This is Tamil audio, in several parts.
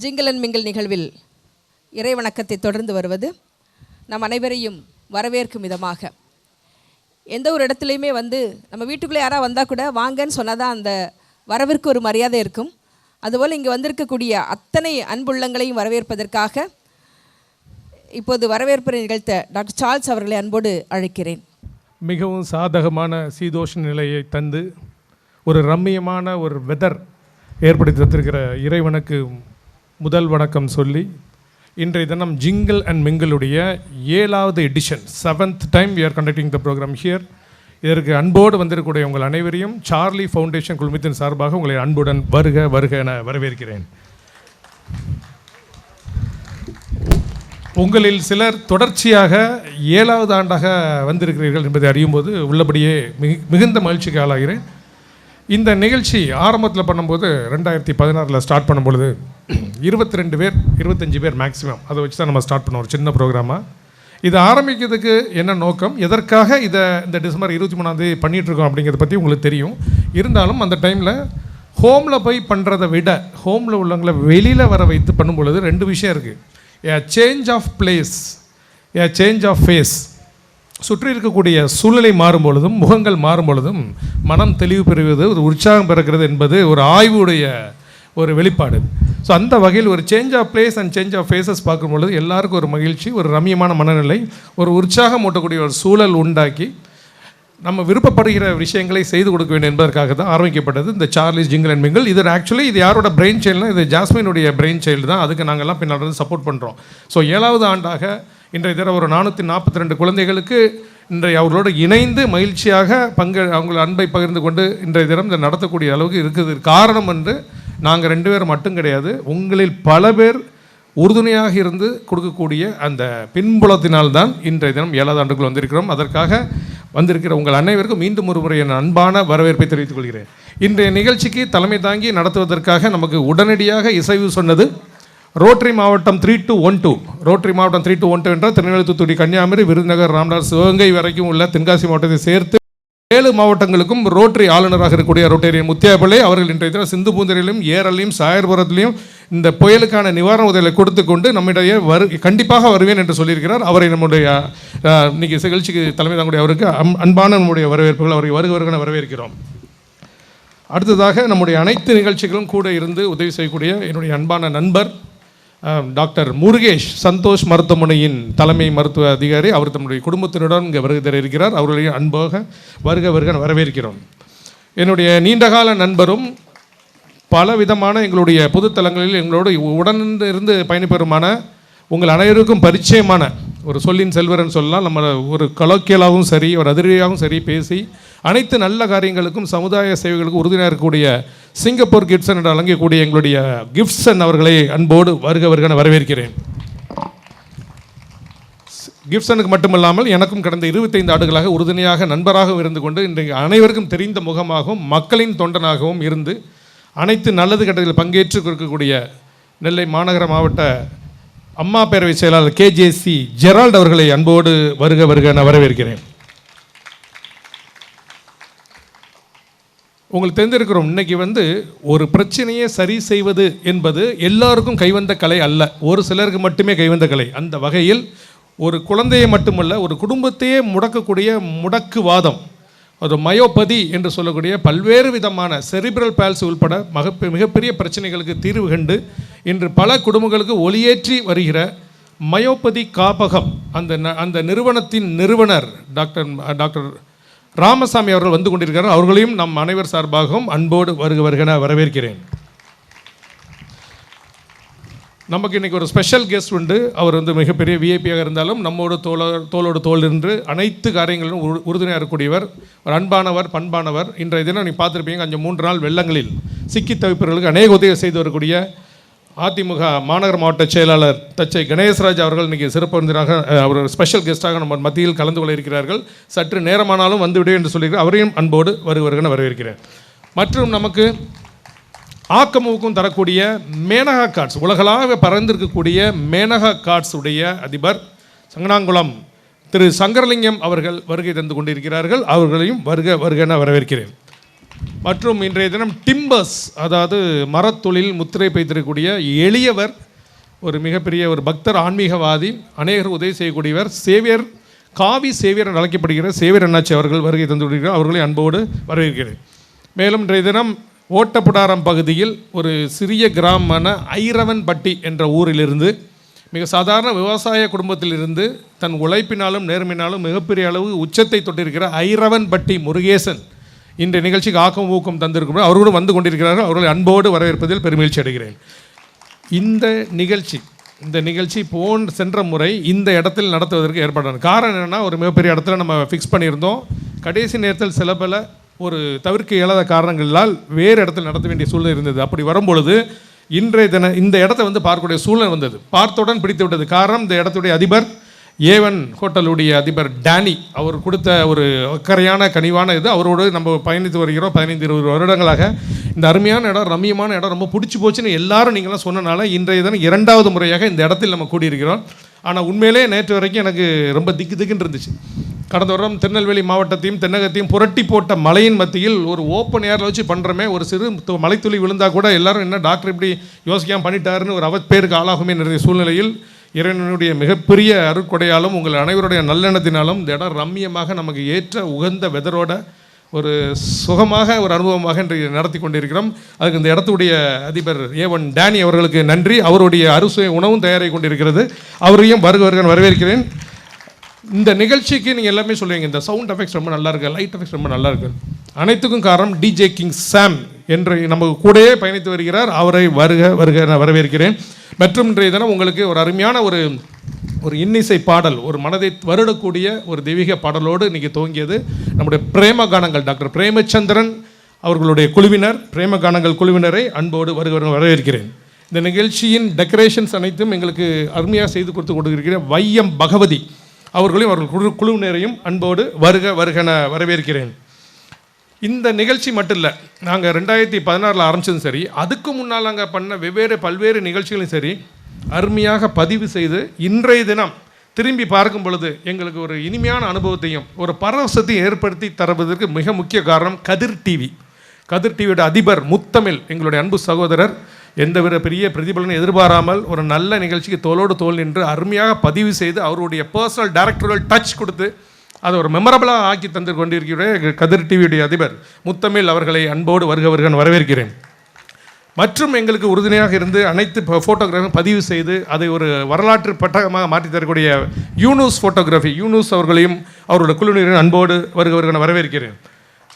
ஜிங்கிள் அண்ட் மிங்கிள் நிகழ்வில் இறை வணக்கத்தை தொடர்ந்து வருவது நம் அனைவரையும் வரவேற்கும் விதமாக. எந்த ஒரு இடத்துலையுமே வந்து நம்ம வீட்டுக்குள்ளே யாராவது வந்தால் கூட வாங்கன்னு சொன்னால் தான் அந்த வரவிற்கு ஒரு மரியாதை இருக்கும். அதுபோல் இங்கே வந்திருக்கக்கூடிய அத்தனை அன்புள்ளங்களையும் வரவேற்பதற்காக இப்போது வரவேற்பு நிகழ்த்த டாக்டர் சார்ல்ஸ் அவர்களை அன்போடு அழைக்கிறேன். மிகவும் சாதகமான சீதோஷ நிலையை தந்து ஒரு ரம்மியமான ஒரு வெதர் ஏற்படுத்தி தந்திருக்கிற இறைவனுக்கு முதல் வணக்கம் சொல்லி இன்றைய தினம் ஜிங்கிள் அண்ட் மிங்கிளுடைய ஏழாவது edition seventh time we are conducting the program here இதற்கு அன்போடு வந்திருக்கக்கூடிய உங்கள் அனைவரையும் சார்லி ஃபவுண்டேஷன் குழுமத்தின் சார்பாக உங்களை அன்புடன் வருக வருக என வரவேற்கிறேன். உங்களில் சிலர் தொடர்ச்சியாக ஏழாவது ஆண்டாக வந்திருக்கிறீர்கள் என்பதை அறியும்போது உள்ளபடியே மிகு மிகுந்த மகிழ்ச்சிக்கு ஆளாகிறேன். இந்த நிகழ்ச்சி ஆரம்பத்தில் பண்ணும்போது ரெண்டாயிரத்தி பதினாறில் ஸ்டார்ட் பண்ணும்பொழுது இருபத்தி ரெண்டு பேர் இருபத்தஞ்சி பேர் மேக்ஸிமம் அதை வச்சு தான் நம்ம ஸ்டார்ட் பண்ணுவோம் சின்ன ப்ரோக்ராமாக இது ஆரம்பிக்கிறதுக்கு என்ன நோக்கம்? எதற்காக இதை இந்த டிசம்பர் இருபத்தி மூணாந்தேதி பண்ணிகிட்ருக்கோம் அப்படிங்கிறத பற்றி உங்களுக்கு தெரியும். இருந்தாலும் அந்த டைமில் ஹோமில் போய் பண்ணுறதை விட ஹோமில் உள்ளவங்களை வெளியில் வர வைத்து பண்ணும்பொழுது ரெண்டு விஷயம் இருக்குது a change of place a change of face சுற்றி இருக்கக்கூடிய சூழ்நிலை மாறும் பொழுதும் முகங்கள் மாறும் பொழுதும் மனம் தெளிவு பெறுவது ஒரு உற்சாகம் பிறக்கிறது என்பது ஒரு ஆய்வுடைய ஒரு வெளிப்பாடு. ஸோ அந்த வகையில் ஒரு change of place and change of faces பார்க்கும் பொழுது எல்லாருக்கும் ஒரு மகிழ்ச்சி ஒரு ரம்யமான மனநிலை ஒரு உற்சாகம் ஊட்டக்கூடிய ஒரு சூழல் உண்டாக்கி நம்ம விருப்பப்படுகிற விஷயங்களை செய்து கொடுக்க வேண்டும் என்பதற்காக தான் ஆரம்பிக்கப்பட்டது இந்த சார்லிஸ் ஜிங்கிள் அண்ட் மிங்கிள் இது ஆக்சுவலி இது யாரோட பிரெயின் சைல்டுனா இது ஜாஸ்மினுடைய பிரெயின் சைல்டு தான். அதுக்கு நாங்கள்லாம் பின்னால் சப்போர்ட் பண்ணுறோம் ஸோ ஏழாவது ஆண்டாக இன்றைய தினம் ஒரு நானூற்றி நாற்பத்தி ரெண்டு குழந்தைகளுக்கு இன்றைய அவர்களோடு இணைந்து மகிழ்ச்சியாக பங்கு அவங்கள அன்பை பகிர்ந்து கொண்டு இன்றைய தினம் இதை நடத்தக்கூடிய அளவுக்கு இருக்குது. காரணம் என்று நாங்கள் ரெண்டு பேர் மட்டும் கிடையாது உங்களில் பல பேர் உறுதுணையாக இருந்து கொடுக்கக்கூடிய அந்த பின்புலத்தினால்தான் இன்றைய தினம் ஏழாவது ஆண்டுக்குள் வந்திருக்கிறோம். அதற்காக வந்திருக்கிற உங்கள் அனைவருக்கும் மீண்டும் ஒரு முறை என் அன்பான வரவேற்பை தெரிவித்துக் கொள்கிறேன். இன்றைய நிகழ்ச்சிக்கு தலைமை தாங்கி நடத்துவதற்காக நமக்கு உடனடியாக இசைவு சொன்னது ரோட்டரி மாவட்டம் three two one two rotary மாவட்டம் த்ரீ டூ ஒன் டூ என்றால் திருநெல்வேலி தூத்துக்குடி கன்னியாகுமரி விருதுநகர் ராம்நாத் சிவகங்கை வரைக்கும் உள்ள தென்காசி மாவட்டத்தை சேர்த்து ஏழு மாவட்டங்களுக்கும் ரோட்டரி ஆளுநராக இருக்கக்கூடிய ரோட்டேரியன் முத்தியாபிள்ளை அவர்கள் இன்றைய தினம் சிந்து பூந்தரிலும் ஏரலையும் சாயர்புரத்திலையும் இந்த புயலுக்கான நிவாரண உதவிகளை கொடுத்து கொண்டு நம்மிடையே வரு கண்டிப்பாக வருவேன் என்று சொல்லியிருக்கிறார். அவரை நம்முடைய இன்னைக்கு நிகழ்ச்சிக்கு தலைமை தாங்கக்கூடிய அவருக்கு அம்- அன்பான நம்முடைய வரவேற்புகள் அவரை வருக வரவேற்கிறோம். அடுத்ததாக நம்முடைய அனைத்து நிகழ்ச்சிகளும் கூட இருந்து உதவி செய்யக்கூடிய என்னுடைய அன்பான நண்பர் டாக்டர் முருகேஷ் சந்தோஷ் மருத்துவமனையின் தலைமை மருத்துவ அதிகாரி அவர் தம்முடைய குடும்பத்தினருடன் இங்கே வருகை தர இருக்கிறார். அவர்களையும் அன்பாக வருக வருக வரவேற்கிறோம். என்னுடைய நீண்டகால நண்பரும் பல விதமான எங்களுடைய பொதுத்தலங்களில் எங்களோடு உடனிருந்து இருந்து பயணிப்பெறுமான உங்கள் அனைவருக்கும் பரிச்சயமான ஒரு சொல்லின் செல்வரன் சொல்லலாம் நம்ம ஒரு கலோக்கியலாகவும் சரி ஒரு அதிரடியாகவும் சரி பேசி அனைத்து நல்ல காரியங்களுக்கும் சமுதாய சேவைகளுக்கும் உறுதியாக இருக்கக்கூடிய சிங்கப்பூர் கிஃப்ட்ஸன் என்று வழங்கக்கூடிய எங்களுடைய கிஃப்ட்ஸன் அவர்களை அன்போடு வருக வருகன வரவேற்கிறேன். கிப்சனுக்கு மட்டுமல்லாமல் எனக்கும் கடந்த இருபத்தைந்து ஆண்டுகளாக உறுதுணையாக நண்பராகவும் இருந்து கொண்டு இன்றைக்கு அனைவருக்கும் தெரிந்த முகமாகவும் மக்களின் தொண்டனாகவும் இருந்து அனைத்து நல்லது கட்டத்தில் பங்கேற்று இருக்கக்கூடிய நெல்லை மாநகர மாவட்ட அம்மா பேரவை செயலாளர் கேஜேசி ஜெரால்ட் அவர்களை அன்போடு வருக வருக நான் வரவேற்கிறேன். உங்களுக்கு தெரிந்திருக்கிறோம் இன்னைக்கு வந்து ஒரு பிரச்சனையை சரி செய்வது என்பது எல்லாருக்கும் கைவந்த கலை அல்ல. ஒரு சிலருக்கு மட்டுமே கைவந்த கலை. அந்த வகையில் ஒரு குழந்தையை மட்டுமல்ல ஒரு குடும்பத்தையே முடக்கக்கூடிய முடக்குவாதம். அது மயோபதி என்று சொல்லக்கூடிய பல்வேறு விதமான செரிபிரல் பால்ஸ் உள்பட மக மிகப்பெரிய பிரச்சனைகளுக்கு தீர்வு கண்டு இன்று பல குடும்பங்களுக்கு ஒளியேற்றி வருகிற மயோபதி காப்பகம். அந்த ந- அந்த நிறுவனத்தின் நிறுவனர் டாக்டர் டாக்டர் ராமசாமி அவர்கள் வந்து கொண்டிருக்கிறார். அவர்களையும் நம் அனைவர் சார்பாகவும் அன்போடு வருக வருகன வரவேற்கிறேன். நமக்கு இன்றைக்கி ஒரு ஸ்பெஷல் கெஸ்ட் உண்டு. அவர் வந்து மிகப்பெரிய விஐபியாக இருந்தாலும் நம்மோட தோள தோளோடு தோல் நின்று அனைத்து காரியங்களிலும் உறுதுணையாக இருக்கக்கூடியவர் ஒரு அன்பானவர் பண்பானவர். இன்றைய தினம் நீ பார்த்துருப்பீங்க அஞ்சு மூன்று நாள் வெள்ளங்களில் சிக்கி தவிப்பவர்களுக்கு அநேக உதவி செய்து வரக்கூடிய அதிமுக மாநகர மாவட்ட செயலாளர் தச்சை கணேசராஜ் அவர்கள் இன்றைக்கி சிறப்பு விருந்தினராக அவர் ஸ்பெஷல் கெஸ்ட்டாக நம்ம மத்தியில் கலந்து கொள்ள இருக்கிறார்கள். சற்று நேரமானாலும் வந்துவிடு என்று சொல்லியிருக்கிறார் அவரையும் அன்போடு வருவர்கள் வரவேற்கிறேன். மற்றும் நமக்கு ஆக்கமுக்கும் தரக்கூடிய மேனகா கார்ட்ஸ் உலகளாக பறந்திருக்கக்கூடிய மேனகா கார்ட்ஸ் உடைய அதிபர் சங்கனாங்குளம் திரு சங்கரலிங்கம் அவர்கள் வருகை தந்து கொண்டிருக்கிறார்கள். அவர்களையும் வருக வருக என வரவேற்கிறேன். மற்றும் இன்றைய தினம் டிம்பர்ஸ் அதாவது மரத்தொழில் முத்திரை பெய்திருக்கக்கூடிய எளியவர் ஒரு மிகப்பெரிய ஒரு பக்தர் ஆன்மீகவாதி அநேகர் உதவி செய்யக்கூடியவர் சேவியர் காவி சேவியர் என்று அழைக்கப்படுகிற சேவியர் அண்ணாச்சி அவர்கள் வருகை தந்துவிடுகிறார் அவர்களை அன்போடு வரவேற்கிறேன். மேலும் இன்றைய தினம் ஓட்டப்புடாரம் பகுதியில் ஒரு சிறிய கிராமமான ஐரவன்பட்டி என்ற ஊரிலிருந்து மிக சாதாரண விவசாய குடும்பத்திலிருந்து தன் உழைப்பினாலும் நேர்மையினாலும் மிகப்பெரிய அளவு உச்சத்தை தொட்டிருக்கிற ஐரவன்பட்டி முருகேசன் இன்றைய நிகழ்ச்சிக்கு ஆக்கம் ஊக்கம் தந்திருக்கும் அவர்களும் வந்து கொண்டிருக்கிறார்கள். அவர்களை அன்போடு வரவேற்பதில் பெருமகிழ்ச்சி அடைகிறேன். இந்த நிகழ்ச்சி இந்த நிகழ்ச்சி போன் சென்ற முறை இந்த இடத்தில் நடத்துவதற்கு ஏற்பாடான காரணம் என்னென்னா ஒரு மிகப்பெரிய இடத்துல நம்ம ஃபிக்ஸ் பண்ணியிருந்தோம். கடைசி நேரத்தில் சில பல ஒரு தவிர்க்க இயலாத காரணங்களால் வேறு இடத்தில் நடத்த வேண்டிய சூழ்நிலை இருந்தது. அப்படி வரும்பொழுது இன்றைய தின இந்த இடத்த வந்து பார்க்கக்கூடிய சூழ்நிலை வந்தது. பார்த்தவுடன் பிடித்து விட்டது. காரணம் இந்த இடத்துடைய அதிபர் ஏவன் ஹோட்டலுடைய அதிபர் டேனி அவர் கொடுத்த ஒரு அக்கறையான கனிவான இது. அவரோடு நம்ம பயணித்து வருகிறோம் பதினைந்து இருபது வருடங்களாக. இந்த அருமையான இடம் ரம்மியமான இடம் ரொம்ப பிடிச்சி போச்சுன்னு எல்லாரும் நீங்களாம் சொன்னனால இன்றைய தினம் இரண்டாவது முறையாக இந்த இடத்தில் நம்ம கூடியிருக்கிறோம். ஆனால் உண்மையிலே நேற்று வரைக்கும் எனக்கு ரொம்ப திக்கு திக்குன்னு இருந்துச்சு. கடந்த வருடம் திருநெல்வேலி மாவட்டத்தையும் தென்னகத்தையும் புரட்டி போட்ட மலையின் மத்தியில் ஒரு ஓப்பன் ஏரில் வச்சு பண்ணுறமே ஒரு சிறு மலைத்துளி விழுந்தால் கூட எல்லாரும் என்ன டாக்டர் இப்படி யோசிக்காமல் பண்ணிட்டாருன்னு ஒரு அவப்பேருக்கு ஆளாகுமே நிறைய சூழ்நிலையில் இறைவனுடைய மிகப்பெரிய அருட்கொடையாலும் உங்கள் அனைவருடைய நல்லெண்ணத்தினாலும் இந்த இடம் ரம்மியமாக நமக்கு ஏற்ற உகந்த வெதரோட ஒரு சுகமாக ஒரு அனுபவமாக இன்று நடத்தி கொண்டிருக்கிறோம். அதுக்கு இந்த இடத்துடைய அதிபர் ஏவன் டேனி அவர்களுக்கு நன்றி. அவருடைய அறுசுவை உணவும் தயாராகி கொண்டிருக்கிறது. அவரையும் வருக வரவேற்கிறேன். இந்த நிகழ்ச்சிக்கு நீங்கள் எல்லாமே சொல்லுவீங்க இந்த சவுண்ட் எஃபெக்ட்ஸ் ரொம்ப நல்லா இருக்கு லைட் எஃபெக்ட்ஸ் ரொம்ப நல்லா இருக்கு. அனைத்துக்கும் காரணம் டிஜே கிங் சாம் என்று நமக்கு கூடயே பயணித்து வருகிறார். அவரை வருக வருக நான் வரவேற்கிறேன். மற்றும் இன்றைய தினம் உங்களுக்கு ஒரு அருமையான ஒரு ஒரு இன்னிசை பாடல் ஒரு மனதை வருடக்கூடிய ஒரு தெய்வீக பாடலோடு இன்றைக்கி துவங்கியது. நம்முடைய பிரேம கானங்கள் டாக்டர் பிரேமச்சந்திரன் அவர்களுடைய குழுவினர் பிரேம கானங்கள் குழுவினரை அன்போடு வருக வருக வரவேற்கிறேன். இந்த நிகழ்ச்சியின் டெக்கரேஷன்ஸ் அனைத்தும் எங்களுக்கு அருமையாக செய்து கொடுத்து கொண்டிருக்கிற வையம் பகவதி அவர்களையும் அவர்கள் குழு குழுவினரையும் அன்போடு வருக வருகன வரவேற்கிறேன். இந்த நிகழ்ச்சி மட்டும் இல்லை நாங்கள் ரெண்டாயிரத்தி பதினாறில் ஆரம்பித்ததும் சரி அதுக்கு முன்னால் நாங்கள் பண்ண வெவ்வேறு பல்வேறு நிகழ்ச்சிகளும் சரி அருமையாக பதிவு செய்து இன்றைய தினம் திரும்பி பார்க்கும் பொழுது எங்களுக்கு ஒரு இனிமையான அனுபவத்தையும் ஒரு பரவசத்தையும் ஏற்படுத்தி தருவதற்கு மிக முக்கிய காரணம் கதிர் டிவி. கதிர் டிவியோட அதிபர் முத்தமிழ் எங்களுடைய அன்பு சகோதரர் எந்தவித பெரிய பிரதிபலனை எதிர்பாராமல் ஒரு நல்ல நிகழ்ச்சிக்கு தோளோடு தோல் நின்று அருமையாக பதிவு செய்து அவருடைய பர்சனல் டைரக்டர்கள் டச் கொடுத்து அதை ஒரு மெமரபிளாக ஆக்கி தந்து கொண்டிருக்கிற கதிர் டிவியுடைய அதிபர் முத்தமிழ் அவர்களை அன்போடு வருகவர்கள் வரவேற்கிறேன். மற்றும் எங்களுக்கு உறுதுணையாக இருந்து அனைத்து ஃபோட்டோகிராஃபி பதிவு செய்து அதை ஒரு வரலாற்று பட்டகமாக மாற்றி தரக்கூடிய யூனூஸ் ஃபோட்டோகிராஃபி யூனூஸ் அவர்களையும் அவருடைய குழுவினரின் அன்போடு வருகவர்கள் வரவேற்கிறேன்.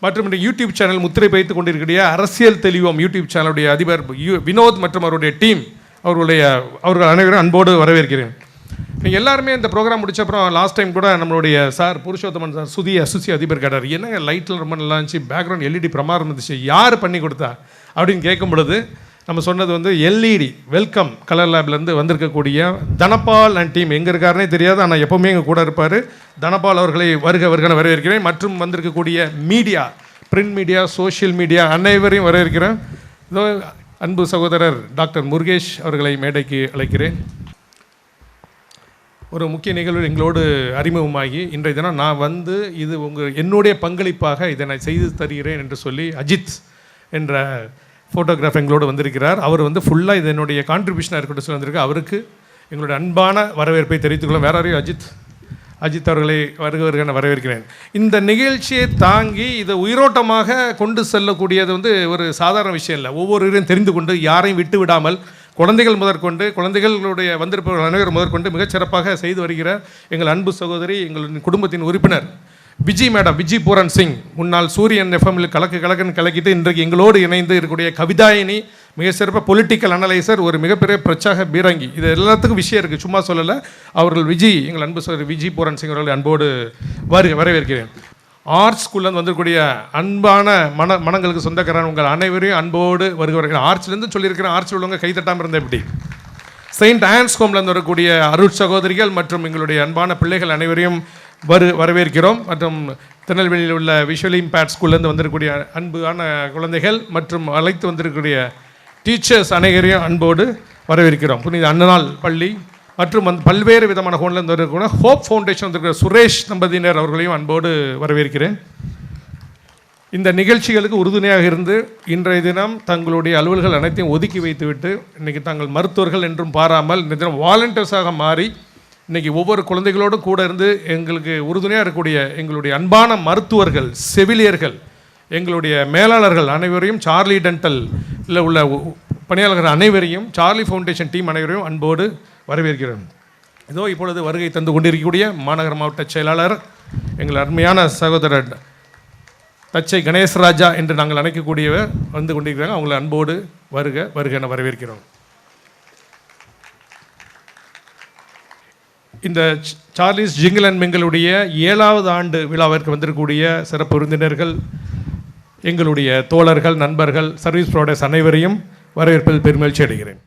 மற்றும் இந்த யூடியூப் சேனல் முத்திரை வைத்துக் கொண்டிருக்கிற அரசியல் தெளிவோம் யூடியூப் சேனலுடைய அதிபர் யு- வினோத் மற்றும் அவருடைய டீம் அவர்களுடைய அவர்கள் அனைவரும் அன்போடு வரவேற்கிறேன். இப்போ எல்லாருமே இந்த ப்ரோக்ராம் முடிச்ச அப்புறம் லாஸ்ட் டைம் கூட நம்மளுடைய சார் புருஷோத்தமன் சார் சுதி அசுசி அதிபர் கேட்டார். என்னங்க லைட்டில் ரொம்ப நல்லா இருந்துச்சு பேக்ரவுண்ட் எல்இடி பிரமாதம் இருந்துச்சு யார் பண்ணி கொடுத்தா? அப்படின்னு கேட்கும் பொழுது நம்ம சொன்னது வந்து எல்இடி வெல்கம் கலர் லேப்லேருந்து வந்திருக்கக்கூடிய தனபால் அண்ட் டீம் எங்கே இருக்காருனே தெரியாது ஆனால் எப்போவுமே எங்கள் கூட இருப்பார். தனபால் அவர்களை வருக வருகன வரவேற்கிறேன். மற்றும் வந்திருக்கக்கூடிய media print media social media அனைவரையும் வரவேற்கிறேன். இதோ அன்பு சகோதரர் டாக்டர் முருகேஷ் அவர்களை மேடைக்கு அழைக்கிறேன். ஒரு முக்கிய நிகழ்வு எங்களோடு அறிமுகமாகி இன்றைய தினம் நான் வந்து இது உங்கள் என்னுடைய பங்களிப்பாக இதை நான் செய்து தருகிறேன் என்று சொல்லி அஜித் என்ற ஃபோட்டோகிராஃபர் எங்களோடு வந்திருக்கிறார். அவர் வந்து ஃபுல்லாக இது என்னுடைய கான்ட்ரிபியூஷனாக இருக்கட்டும் சொல்லி வந்திருக்கு அவருக்கு எங்களுடைய அன்பான வரவேற்பை தெரிவித்துக்கொள்ளும் வேற யாரையும் அஜித் அஜித் அவர்களை வருகிறவர்கள் என வரவேற்கிறேன். இந்த நிகழ்ச்சியை தாங்கி இதை உயிரோட்டமாக கொண்டு செல்லக்கூடியது வந்து ஒரு சாதாரண விஷயம் இல்லை. ஒவ்வொருவரையும் தெரிந்து கொண்டு யாரையும் விட்டு விடாமல் குழந்தைகள் முதற்கொண்டு குழந்தைகளுடைய வந்திருப்பவர்கள் அனைவரும் முதற்கொண்டு மிகச்சிறப்பாக செய்து வருகிற எங்கள் அன்பு சகோதரி எங்களின் குடும்பத்தின் உறுப்பினர் விஜி மேடம் விஜி பூரன் சிங். முன்னாள் சூரியன் எஃப்எம்மில் கலக்கு கலக்குன்னு கலக்கிட்டு இன்றைக்கு எங்களோடு இணைந்து இருக்கக்கூடிய கவிதாயினி மிக சிறப்பாக பொலிட்டிக்கல் அனலைசர் ஒரு மிகப்பெரிய பிரச்சாக பீரங்கி. இது எல்லாத்துக்கும் விஷயம் இருக்குது சும்மா சொல்லலை. அவர்கள் விஜி எங்கள் அன்பு சகோதரி விஜி பூரன் சிங் அவர்களை அன்போடு வரு வரவேற்கிறேன். ஆர்ட்ஸ் ஸ்கூல்லேருந்து வந்திருக்கக்கூடிய அன்பான மன மனங்களுக்கு சொந்தக்காரன் உங்கள் அனைவரையும் அன்போடு வருகிறவர்கள். ஆர்ட்ஸ்லேருந்து சொல்லியிருக்கிறேன் ஆர்ட்ஸ் உள்ளவங்க கைத்தட்டாமல் இருந்தால் எப்படி? செயின்ட் ஆன்ஸ் ஹோம்லேருந்து வரக்கூடிய அருட் சகோதரிகள் மற்றும் எங்களுடைய அன்பான பிள்ளைகள் அனைவரையும் வரு வரவேற்கிறோம். மற்றும் திருநெல்வேலியில் உள்ள விஷுவல் இம்பேக்ட் ஸ்கூல்லேருந்து வந்திருக்கக்கூடிய அன்பான குழந்தைகள் மற்றும் அழைத்து வந்திருக்கக்கூடிய டீச்சர்ஸ் அனைவரையும் அன்போடு வரவேற்கிறோம். புனித அன்னநாள் பள்ளி மற்றும் வந்து பல்வேறு விதமான ஹோன்லேருந்து வரக்கூடிய ஹோப் ஃபவுண்டேஷன் வந்திருக்கிற சுரேஷ் தம்பதியினர் அவர்களையும் அன்போடு வரவேற்கிறேன். இந்த நிகழ்ச்சிகளுக்கு உறுதுணையாக இருந்து இன்றைய தினம் தங்களுடைய அலுவல்கள் அனைத்தையும் ஒதுக்கி வைத்துவிட்டு இன்றைக்கி தாங்கள் மருத்துவர்கள் என்றும் பாராமல் இந்த தினம் வாலண்டியர்ஸாக மாறி இன்றைக்கி ஒவ்வொரு குழந்தைகளோடும் கூட இருந்து எங்களுக்கு உறுதுணையாக இருக்கக்கூடிய எங்களுடைய அன்பான மருத்துவர்கள் செவிலியர்கள் எங்களுடைய மேலாளர்கள் அனைவரையும் சார்லி டென்டலில் உள்ள பணியாளர்கள் அனைவரையும் சார்லி ஃபவுண்டேஷன் டீம் அனைவரையும் அன்போடு வரவேற்கிறேன். இதோ இப்பொழுது வருகை தந்து கொண்டிருக்கக்கூடிய மாநகர மாவட்ட செயலாளர் எங்கள் அருமையான சகோதரர் தச்சை கணேசராஜா என்று நாங்கள் அழைக்கக்கூடியவர் வந்து கொண்டிருக்கிறாங்க. அவங்களை அன்போடு வருக வருக என வரவேற்கிறோம். இந்த சார்லிஸ் ஜிங்கிள் அண்ட் மிங்களுடைய ஏழாவது ஆண்டு விழாவிற்கு வந்திருக்கக்கூடிய சிறப்பு விருந்தினர்கள் எங்களுடைய தோழர்கள் நண்பர்கள் சர்வீஸ் ப்ரொவைடர்ஸ் அனைவரையும் வரவேற்பதில் பெருமகிழ்ச்சி அடைகிறேன்.